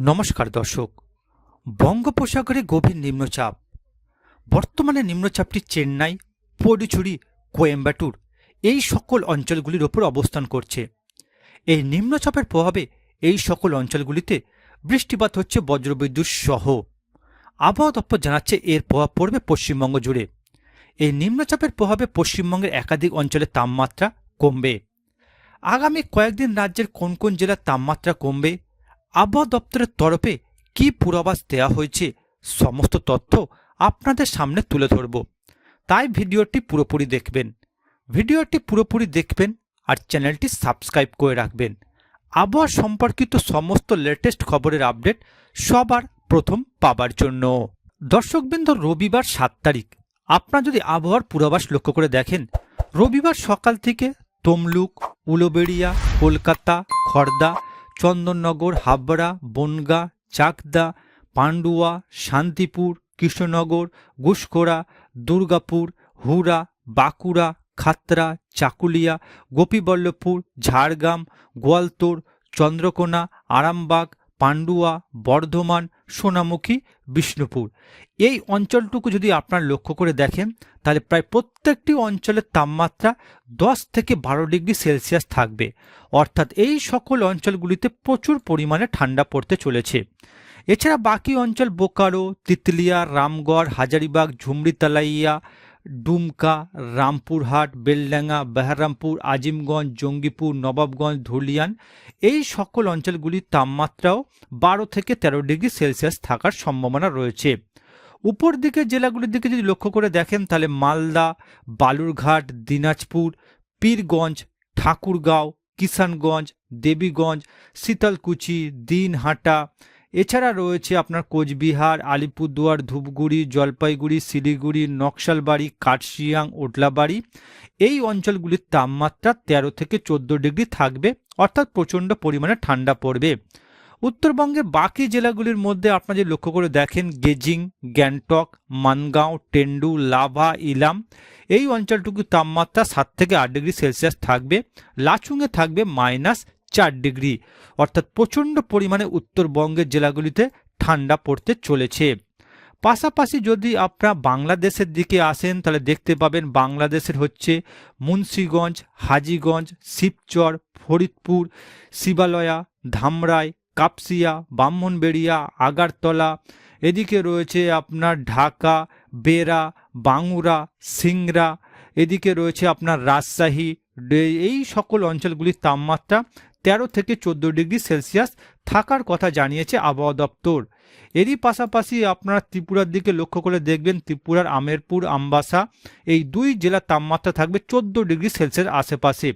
নমস্কার দর্শক। বঙ্গোপসাগরে গভীর নিম্নচাপ। বর্তমানে নিম্নচাপটি চেন্নাই পডুচুরি কোয়েম্বাটুর এই সকল অঞ্চলগুলির ওপর অবস্থান করছে। এই নিম্নচাপের প্রভাবে এই সকল অঞ্চলগুলিতে বৃষ্টিপাত হচ্ছে বজ্রবিদ্যুৎ সহ। আবহাওয়া দপ্তর জানাচ্ছে এর প্রভাব পড়বে পশ্চিমবঙ্গ জুড়ে। এই নিম্নচাপের প্রভাবে পশ্চিমবঙ্গের একাধিক অঞ্চলের তাপমাত্রা কমবে। আগামী কয়েকদিন রাজ্যের কোন কোন জেলার তাপমাত্রা কমবে আবহাওয়া দপ্তরের তরফে কি পূর্বাভাস দেওয়া হয়েছে, সমস্ত তথ্য আপনাদের সামনে তুলে ধরব। তাই ভিডিওটি পুরোপুরি দেখবেন। ভিডিওটি পুরোপুরি দেখবেন আর চ্যানেলটি সাবস্ক্রাইব করে রাখবেন। আবহাওয়া সম্পর্কিত সমস্ত লেটেস্ট খবরের আপডেট সবার প্রথম পাবার জন্য। দর্শকবৃন্দ, রবিবার সাত তারিখ। আপনারা যদি আবহাওয়ার পূর্বাভাস লক্ষ্য করে দেখেন, রবিবার সকাল থেকে তমলুক, উলোবেড়িয়া, কলকাতা খড়দা চন্দননগর, হাবড়া, বনগা, চাকদা, পান্ডুয়া, শান্তিপুর, কৃষ্ণনগর গুসকোড়া দুর্গাপুর হুরা বাঁকুড়া, খাতরা, চাকুলিয়া, গোপীবল্লভপুর, ঝাড়গ্রাম গোয়ালতোড় চন্দ্রকোনা, আরামবাগ পান্ডুয়া বর্ধমান, সোনামুখী, বিষ্ণুপুর। এই অঞ্চলটুকু যদি আপনার লক্ষ্য করে দেখেন, তাহলে প্রায় প্রত্যেকটি অঞ্চলের তাপমাত্রা দশ থেকে বারো ডিগ্রি সেলসিয়াস থাকবে। অর্থাৎ এই সকল অঞ্চলগুলিতে প্রচুর পরিমাণে ঠান্ডা পড়তে চলেছে। এছাড়া বাকি অঞ্চল বোকারো, তিতলিয়া, রামগড়, হাজারিবাগ, ঝুমড়িতালাইয়া ডুমকা, রামপুরহাট, বেলডাঙ্গা, বেহারামপুর, আজিমগঞ্জ, জঙ্গিপুর, নবাবগঞ্জ, ধুলিয়ান, এই সকল অঞ্চলগুলির তাপমাত্রাও বারো থেকে তেরো ডিগ্রি সেলসিয়াস থাকার সম্ভাবনা রয়েছে। উপর দিকে জেলাগুলির দিকে যদি লক্ষ্য করে দেখেন, তাহলে মালদা, বালুরঘাট, দিনাজপুর, পীরগঞ্জ, ঠাকুরগাঁও, কিষানগঞ্জ, দেবীগঞ্জ, শীতলকুচি, দিনহাটা এছাড়া রয়েছে আপনার কোচবিহার, আলিপুরদুয়ার, ধূপগুড়ি, জলপাইগুড়ি, শিলিগুড়ি, নকশালবাড়ি কাটশিয়াং ওটলাবাড়ি। এই অঞ্চলগুলির তাপমাত্রা তেরো থেকে চোদ্দ ডিগ্রি থাকবে, অর্থাৎ প্রচণ্ড পরিমাণে ঠান্ডা পড়বে। উত্তরবঙ্গের বাকি জেলাগুলির মধ্যে আপনারা যদি লক্ষ্য করে দেখেন, গেজিং, গ্যাংটক, মানগাঁও, টেন্ডু, লাভা, ইলাম, এই অঞ্চলটুকু তাপমাত্রা সাত থেকে আট ডিগ্রি সেলসিয়াস থাকবে। লাচুংয়ে থাকবে মাইনাস চার ডিগ্রি। অর্থাৎ প্রচণ্ড পরিমাণে উত্তরবঙ্গের জেলাগুলিতে ঠান্ডা পড়তে চলেছে। পাশাপাশি যদি আপনারা বাংলাদেশের দিকে আসেন, তাহলে দেখতে পাবেন বাংলাদেশের হচ্ছে মুন্সীগঞ্জ, হাজিগঞ্জ, শিবচর, ফরিদপুর, শিবালয়া, ধামরাই, কাপসিয়া, ব্রাহ্মণবেড়িয়া, আগারতলা। এদিকে রয়েছে আপনার ঢাকা বেরা বাঙুরা সিংরা এদিকে রয়েছে আপনার রাজশাহী। এই সকল অঞ্চলগুলির তাপমাত্রা তেরো থেকে চোদ্দ ডিগ্রি সেলসিয়াস থাকার কথা জানিয়েছে আবহাওয়া দপ্তর। এরই পাশাপাশি আপনারা ত্রিপুরার দিকে লক্ষ্য করে দেখবেন ত্রিপুরার আমেরপুর, আমবাসা এই দুই জেলার তাপমাত্রা থাকবে চোদ্দ ডিগ্রি সেলসিয়াস আশেপাশে।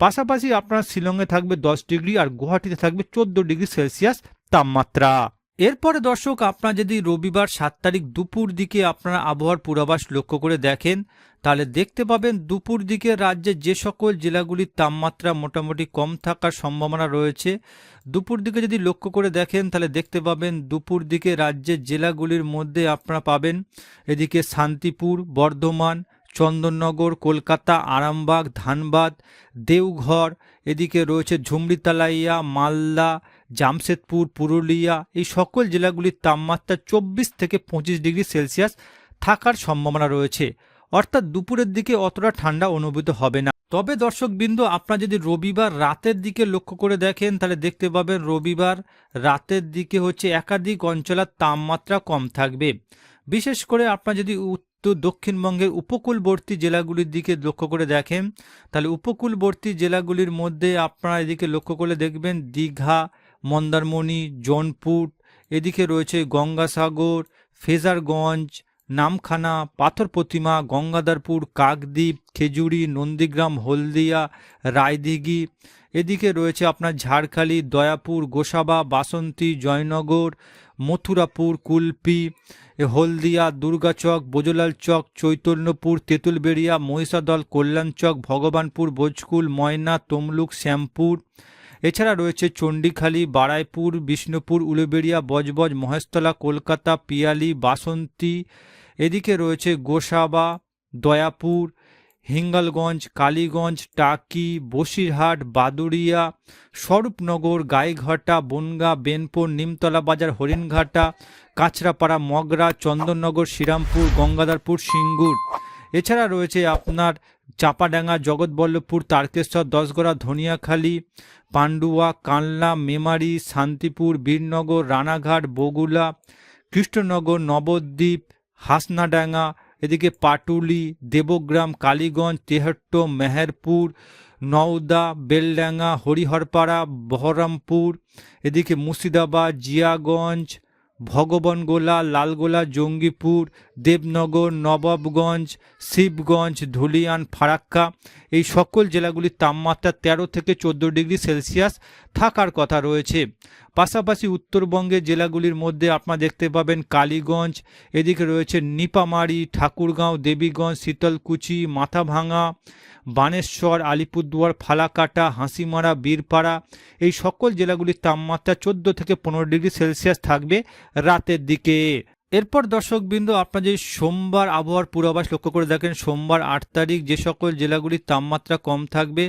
পাশাপাশি আপনার শিলংয়ে থাকবে দশ ডিগ্রি আর গুয়াহাটিতে থাকবে চোদ্দ ডিগ্রি সেলসিয়াস তাপমাত্রা। এরপরে দর্শক, আপনারা যদি রবিবার সাত তারিখ দুপুর দিকে আপনারা আবহাওয়ার পূর্বাভাস লক্ষ্য করে দেখেন, তাহলে দেখতে পাবেন দুপুর দিকে রাজ্যে যে সকল জেলাগুলির তাপমাত্রা মোটামুটি কম থাকার সম্ভাবনা রয়েছে। দুপুর দিকে যদি লক্ষ্য করে দেখেন, তাহলে দেখতে পাবেন দুপুর দিকে রাজ্যের জেলাগুলির মধ্যে আপনারা পাবেন এদিকে শান্তিপুর, বর্ধমান, চন্দননগর, কলকাতা, আরামবাগ, ধানবাদ, দেওঘর, এদিকে রয়েছে ঝুমড়িতালাইয়া মালদা জামশেদপুর, পুরুলিয়া, এই সকল জেলাগুলির তাপমাত্রা চব্বিশ থেকে পঁচিশ ডিগ্রি সেলসিয়াস থাকার সম্ভাবনা রয়েছে। অর্থাৎ দুপুরের দিকে অতটা ঠান্ডা অনুভূত হবে না। তবে দর্শকবৃন্দ, আপনারা যদি রবিবার রাতের দিকে লক্ষ্য করে দেখেন, তাহলে দেখতে পাবেন রবিবার রাতের দিকে হচ্ছে একাধিক অঞ্চলের তাপমাত্রা কম থাকবে। বিশেষ করে আপনারা যদি উত্তর দক্ষিণবঙ্গের উপকূলবর্তী জেলাগুলির দিকে লক্ষ্য করে দেখেন, তাহলে উপকূলবর্তী জেলাগুলির মধ্যে আপনারা এদিকে লক্ষ্য করে দেখবেন দীঘা মন্দারমণি জনপুর এদিকে রয়েছে গঙ্গাসাগর, ফেজারগঞ্জ, নামখানা, পাথর প্রতিমা, গঙ্গাধরপুর, কাকদ্বীপ, খেজুরি, নন্দীগ্রাম, হলদিয়া, রায়দিঘি। এদিকে রয়েছে আপনার ঝাড়খালি, দয়াপুর, গোসাবা, বাসন্তী, জয়নগর, মথুরাপুর, কুলপি হলদিয়া, দুর্গাচক বোজলাল চক, চৈতন্যপুর, তেঁতুলবেড়িয়া, মহিষাদল, কল্যাণচক, ভগবানপুর, ভোজকুল, ময়না, তমলুক, শ্যামপুর। এছাড়া রয়েছে চণ্ডীখালি, বারাইপুর, বিষ্ণুপুর, উলুবেড়িয়া, বজবজ, মহেশতলা, কলকাতা, পিয়ালি, বাসন্তী, এদিকে রয়েছে গোসাবা, দয়াপুর, হিঙ্গলগঞ্জ, কালীগঞ্জ, টাকি, বসিরহাট, বাদুড়িয়া, স্বরূপনগর, গাইঘাটা, বনগা, বেনপুর, নিমতলা বাজার, হরিণঘাটা, কাঁচরাপাড়া, মগরা, চন্দননগর, শ্রীরামপুর, গঙ্গাধরপুর, সিঙ্গুর। এছাড়া রয়েছে আপনার চাপাডাঙ্গা, জগৎবল্লভপুর, তারকেশ্বর, দশগড়া, ধনিয়াখালী, পান্ডুয়া, কানলা, মেমারি, শান্তিপুর, বীরনগর, রানাঘাট বগুলা কৃষ্ণনগর, নবদ্বীপ, হাসনাডাঙ্গা, এদিকে পাটুলি, দেবগ্রাম, কালীগঞ্জ তেহট্ট মেহেরপুর, নওদা, বেলডাঙ্গা, হরিহরপাড়া, বহরমপুর, এদিকে মুর্শিদাবাদ, জিয়াগঞ্জ ভগবানগোলা লালগোলা জঙ্গিপুর দেবনগর নবাবগঞ্জ শিবগঞ্জ ধুলিয়ান ফারাক্কা এই সকল জেলাগুলির তাপমাত্রা তেরো থেকে চোদ্দ ডিগ্রি সেলসিয়াস থাকার কথা রয়েছে। পাশাপাশি উত্তরবঙ্গের জেলাগুলির মধ্যে আপনারা দেখতে পাবেন কালীগঞ্জ, এদিকে রয়েছে নিপামারি, ঠাকুরগাঁও, দেবীগঞ্জ, শীতলকুচি মাথাভাঙা বানেশ্বর, আলিপুরদুয়ার, ফালাকাটা, হাসিমারা, বীরপাড়া, এই সকল জেলাগুলির তাপমাত্রা চোদ্দ থেকে পনেরো ডিগ্রি সেলসিয়াস থাকবে রাতের দিকে। এরপর দর্শকবৃন্দ, আপনার যে সোমবার আবহাওয়ার পূর্বাভাস লক্ষ্য করে দেখেন, সোমবার আট তারিখ যে সকল জেলাগুলির তাপমাত্রা কম থাকবে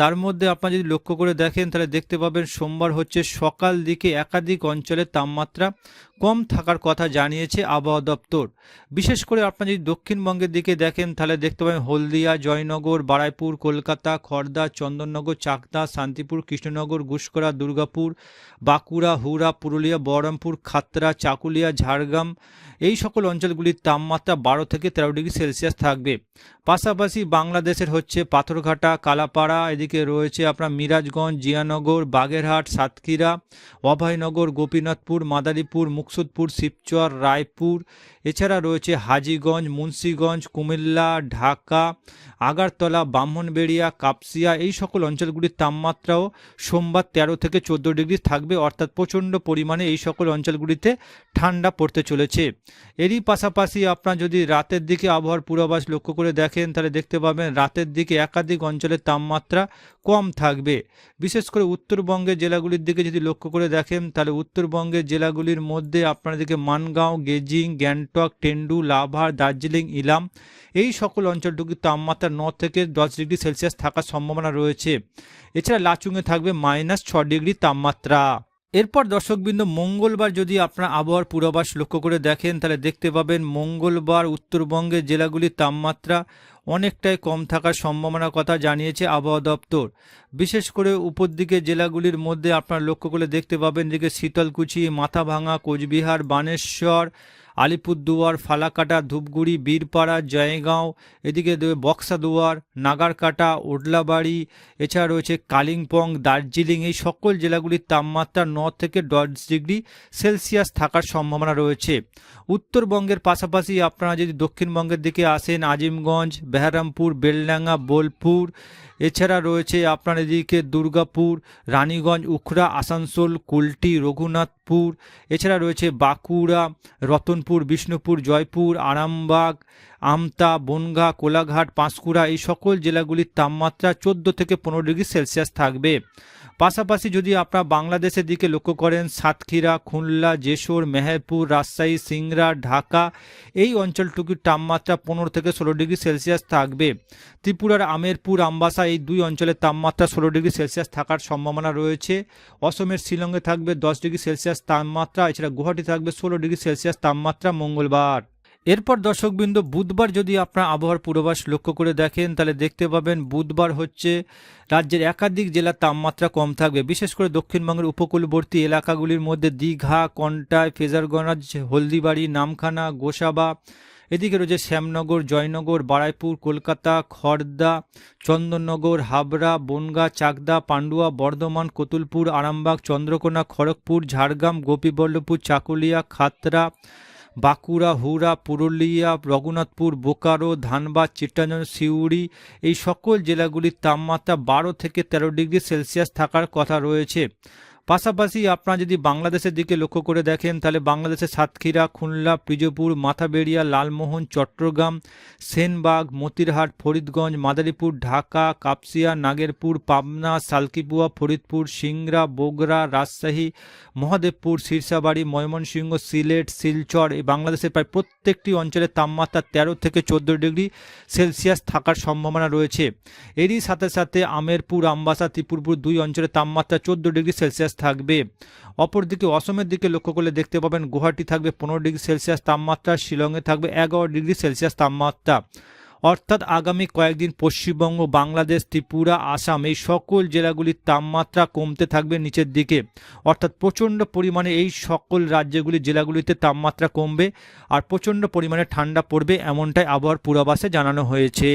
তার মধ্যে আপনারা যদি লক্ষ্য করে দেখেন, তাহলে দেখতে পাবেন সোমবার হচ্ছে সকাল দিকে একাধিক অঞ্চলের তাপমাত্রা কম থাকার কথা জানিয়েছে আবহাওয়া দপ্তর। বিশেষ করে আপনারা যদি দক্ষিণবঙ্গের দিকে দেখেন, তাহলে দেখতে পাবেন হলদিয়া, জয়নগর, বারাইপুর, কলকাতা খড়দা চন্দননগর, চাকদা, শান্তিপুর, কৃষ্ণনগর গুসকরা দুর্গাপুর, বাঁকুড়া, হুড়া, পুরুলিয়া, বহরমপুর খাতরা চাকুলিয়া, ঝাড়গ্রাম, এই সকল অঞ্চলগুলির তাপমাত্রা বারো থেকে তেরো ডিগ্রি সেলসিয়াস থাকবে। পাশাপাশি বাংলাদেশের হচ্ছে পাথরঘাটা, কালাপাড়া, এদিকে রয়েছে আপনার মিরাজগঞ্জ, জিয়ানগর, বাগেরহাট, সাতক্ষীরা, অভয়নগর, গোপীনাথপুর, মাদারীপুর, মুকসুদপুর, শিবচর, রায়পুর। এছাড়া রয়েছে হাজিগঞ্জ, মুন্সীগঞ্জ, কুমিল্লা, ঢাকা, আগারতলা, ব্রাহ্মণবেড়িয়া, কাপসিয়া। এই সকল অঞ্চলগুলির তাপমাত্রাও সোমবার তেরো থেকে চোদ্দ ডিগ্রি থাকবে। অর্থাৎ প্রচণ্ড পরিমাণে এই সকল অঞ্চলগুলিতে ঠান্ডা পড়তে চলেছে। এরই পাশাপাশি আপনার যদি রাতের দিকে আবহাওয়ার পূর্বাভাস লক্ষ্য করে দেখেন, তাহলে দেখতে পাবেন রাতের দিকে একাধিক অঞ্চলের তাপমাত্রা কম থাকবে। বিশেষ করে উত্তরবঙ্গের জেলাগুলির দিকে যদি লক্ষ্য করে দেখেন, তাহলে উত্তরবঙ্গের জেলাগুলির মধ্যে আপনাদেরকে মানগাঁও, গেজিং, গ্যাংটক, টেন্ডু, লাভার, দার্জিলিং, ইলাম এই সকল অঞ্চলটুকুর তাপমাত্রা ন থেকে দশ ডিগ্রি সেলসিয়াস থাকার সম্ভাবনা রয়েছে। এছাড়া লাচুংয়ে থাকবে মাইনাস ছ ডিগ্রি তাপমাত্রা। এরপর দর্শকবৃন্দ, মঙ্গলবার যদি আপনারা আবহাওয়ার পূর্বাভাস লক্ষ্য করে দেখেন, তাহলে দেখতে পাবেন মঙ্গলবার উত্তরবঙ্গের জেলাগুলির তাপমাত্রা অনেকটাই কম থাকার সম্ভাবনার কথা জানিয়েছে আবহাওয়া দপ্তর। বিশেষ করে উপর দিকে জেলাগুলির মধ্যে আপনারা লক্ষ্য করে দেখতে পাবেন যে শীতলকুচি মাথাভাঙা কোচবিহার, বানেশ্বর আলিপুরদুয়ার, ফালাকাটা, ধূপগুড়ি, বীরপাড়া, জয়গাঁও, এদিকে বক্সাদুয়ার, নাগারকাটা, ওডলাবাড়ি, এছাড়া রয়েছে কালিম্পং, দার্জিলিং, এই সকল জেলাগুলির তাপমাত্রা ন থেকে দশ ডিগ্রি সেলসিয়াস থাকার সম্ভাবনা রয়েছে। উত্তরবঙ্গের পাশাপাশি আপনারা যদি দক্ষিণবঙ্গের দিকে আসেন, আজিমগঞ্জ, বেহারামপুর, বেলডাঙ্গা, বোলপুর, এছাড়া রয়েছে আপনার এদিকে দুর্গাপুর, রানীগঞ্জ, উখড়া, আসানসোল, কুলটি রঘুনাথপুর এছাড়া রয়েছে বাঁকুড়া, রতনপুর, বিষ্ণুপুর, জয়পুর, আরামবাগ, আমতা, বনগা, কোলাঘাট, পাঁশকুড়া, এই সকল জেলাগুলির তাপমাত্রা চোদ্দ থেকে পনেরো ডিগ্রি সেলসিয়াস থাকবে। পাশাপাশি যদি আপনারা বাংলাদেশের দিকে লক্ষ্য করেন, সাতক্ষীরা, খুলনা, যশোর, মেহেরপুর, রাজশাহী, সিংড়া, ঢাকা, এই অঞ্চলটুকুর তাপমাত্রা পনেরো থেকে ষোলো ডিগ্রি সেলসিয়াস থাকবে। ত্রিপুরার আমেরপুর, আমবাসা, এই দুই অঞ্চলের তাপমাত্রা ষোলো ডিগ্রি সেলসিয়াস থাকার সম্ভাবনা রয়েছে। অসমের শিলংয়ে থাকবে দশ ডিগ্রি সেলসিয়াস তাপমাত্রা, এছাড়া গুয়াহাটি থাকবে ষোলো ডিগ্রি সেলসিয়াস তাপমাত্রা মঙ্গলবার। এরপর দর্শকবৃন্দ, বুধবার যদি আপনার আবহাওয়ার পূর্বাভাস লক্ষ্য করে দেখেন, তাহলে দেখতে পাবেন বুধবার হচ্ছে রাজ্যের একাধিক জেলার তাপমাত্রা কম থাকবে। বিশেষ করে দক্ষিণবঙ্গের উপকূলবর্তী এলাকাগুলির মধ্যে দীঘা, কন্টাই, ফেজারগঞ্জ, হলদিবাড়ি, নামখানা, গোসাবা, এদিকে রয়েছে শ্যামনগর, জয়নগর, বারাইপুর, কলকাতা খড়দা চন্দননগর, হাবড়া, বনগা, চাকদা, পান্ডুয়া, বর্ধমান, কতুলপুর, আরামবাগ, চন্দ্রকোনা, খড়গপুর, ঝাড়গ্রাম, গোপীবল্লভপুর, চাকুলিয়া খাতড়া বাঁকুড়া, হুড়া, পুরুলিয়া, রঘুনাথপুর, বোকারো, ধানবাদ চিত্তাঞ্জন সিউড়ি এই সকল জেলাগুলির তাপমাত্রা বারো থেকে তেরো ডিগ্রি সেলসিয়াস থাকার কথা রয়েছে। পাশাপাশি আপনারা যদি বাংলাদেশের দিকে লক্ষ্য করে দেখেন, তাহলে বাংলাদেশের সাতক্ষীরা, খুলনা পিজপুর মাথাবেড়িয়া, লালমোহন, চট্টগ্রাম, সেনবাগ, মতিরহাট, ফরিদগঞ্জ, মাদারীপুর, ঢাকা, কাপসিয়া, নাগেরপুর, পাবনা, সালকিপুয়া, ফরিদপুর, সিংড়া, বগুড়া, রাজশাহী, মহাদেবপুর শীর্ষাবাড়ি ময়মনসিংহ, সিলেট, শিলচর। এই বাংলাদেশের প্রায় প্রত্যেকটি অঞ্চলের তাপমাত্রা তেরো থেকে চোদ্দ ডিগ্রি সেলসিয়াস থাকার সম্ভাবনা রয়েছে। এরই সাথে সাথে আমেরপুর, আমবাসা ত্রিপুরপুর দুই অঞ্চলের তাপমাত্রা চোদ্দ ডিগ্রি সেলসিয়াস থাকবে। অপরদিকে অসমের দিকে লক্ষ্য করলে দেখতে পাবেন গুয়াহাটি থাকবে পনেরো ডিগ্রি সেলসিয়াস তাপমাত্রা, শিলংয়ে থাকবে এগারো ডিগ্রি সেলসিয়াস তাপমাত্রা। অর্থাৎ আগামী কয়েকদিন পশ্চিমবঙ্গ, বাংলাদেশ, ত্রিপুরা, আসাম এই সকল জেলাগুলির তাপমাত্রা কমতে থাকবে নিচের দিকে। অর্থাৎ প্রচণ্ড পরিমাণে এই সকল রাজ্যগুলি, জেলাগুলিতে তাপমাত্রা কমবে আর প্রচণ্ড পরিমাণে ঠান্ডা পড়বে এমনটাই আবহাওয়ার পূর্বাভাসে জানানো হয়েছে।